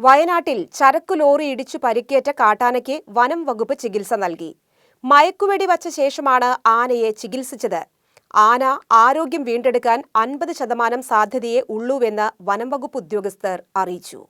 വയനാട്ടിൽ ചരക്കു ലോറി ഇടിച്ചു പരിക്കേറ്റ കാട്ടാനയ്ക്ക് വനം വകുപ്പ് ചികിത്സ നൽകി. മയക്കുവെടി വച്ച ശേഷമാണ് ആനയെ ചികിത്സിച്ചത്. ആന ആരോഗ്യം വീണ്ടെടുക്കാൻ അൻപത് ശതമാനം സാധ്യതയെ ഉള്ളൂവെന്ന് വനം വകുപ്പ് ഉദ്യോഗസ്ഥർ അറിയിച്ചു.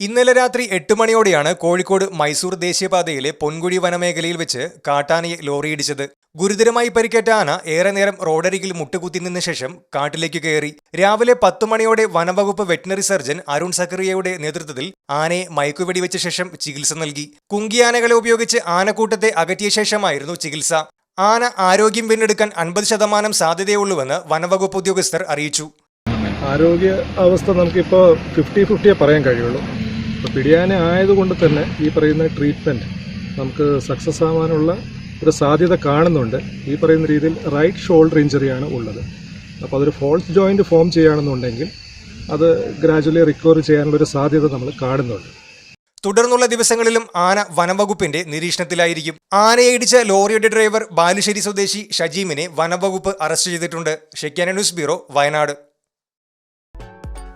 ഇന്നലെ രാത്രി എട്ട് മണിയോടെയാണ് കോഴിക്കോട് മൈസൂർ ദേശീയപാതയിലെ പൊൻകുഴി വനമേഖലയിൽ വെച്ച് കാട്ടാനയെ ലോറിയിടിച്ചത് ഗുരുതരമായി പരിക്കേറ്റ ആന ഏറെ നേരം റോഡരികിൽ മുട്ടുകുത്തി നിന്ന ശേഷം കാട്ടിലേക്ക് കയറി. രാവിലെ പത്തു മണിയോടെ വനംവകുപ്പ് വെറ്റിനറി സർജൻ അരുൺ സക്കറിയയുടെ നേതൃത്വത്തിൽ ആനയെ മയക്കുവെടിവെച്ച ശേഷം ചികിത്സ നൽകി. കുങ്കിയാനകളെ ഉപയോഗിച്ച് ആനക്കൂട്ടത്തെ അകറ്റിയ ശേഷമായിരുന്നു ചികിത്സ. ആന ആരോഗ്യം വീണ്ടെടുക്കാൻ അൻപത് ശതമാനം സാധ്യതയുള്ളൂവെന്ന് വനംവകുപ്പ് ഉദ്യോഗസ്ഥർ അറിയിച്ചു. ആരോഗ്യ അവസ്ഥ നമുക്കിപ്പോൾ ഫിഫ്റ്റി ഫിഫ്റ്റിയെ പറയാൻ കഴിയുള്ളൂ. പിടിയാനെ ആയതുകൊണ്ട് തന്നെ ഈ പറയുന്ന ട്രീറ്റ്മെന്റ് നമുക്ക് സക്സസ് ആവാനുള്ള ഒരു സാധ്യത കാണുന്നുണ്ട്. ഈ പറയുന്ന രീതിയിൽ റൈറ്റ് ഷോൾഡർ ഇഞ്ചറിയാണ് ഉള്ളത്. അപ്പോൾ അതൊരു ഫോൾസ് ജോയിന്റ് ഫോം ചെയ്യുകയാണെന്നുണ്ടെങ്കിൽ അത് ഗ്രാജുവലി റിക്കവർ ചെയ്യാനുള്ളൊരു സാധ്യത നമ്മൾ കാണുന്നുണ്ട്. തുടർന്നുള്ള ദിവസങ്ങളിലും ആന വനംവകുപ്പിന്റെ നിരീക്ഷണത്തിലായിരിക്കും. ആനയെ ഇടിച്ച ലോറിയുടെ ഡ്രൈവർ ബാലുശ്ശേരി സ്വദേശി ഷജീമിനെ വനംവകുപ്പ് അറസ്റ്റ് ചെയ്തിട്ടുണ്ട്. Shekinah news bureau Wayanad.